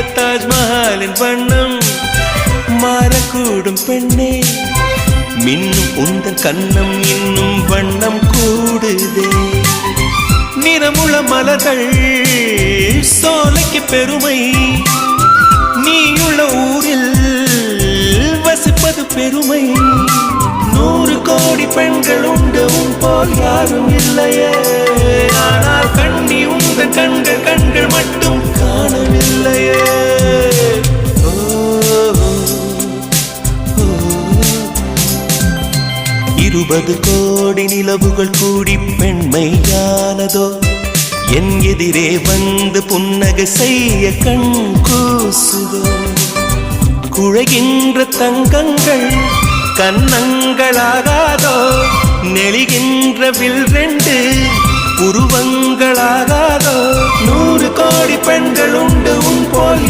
தாஜ்மஹாலின் வண்ணம் மாறக்கூடும் பெண்ணே. மின்னும் உந்தன் கண்ணம் இன்னும் வண்ணம் கூடுதே. நிறமுள்ள மலர்கள் சோலைக்கு பெருமை. நீயுள்ள ஊரில் வசிப்பது பெருமை. நூறு கோடி பெண்கள் உண்டு உன் போல் யாரும் இல்லையே. இருபது கோடி நிலவுகள் கூடி பெண்மையானதோ? என் எதிரே வந்து புன்னகை செய்ய கண் கூசுதோ? குழைகின்ற தங்கங்கள் கன்னங்களாகாதோ? நெளிகின்ற வில் ரெண்டு உருவங்களாகாதோ?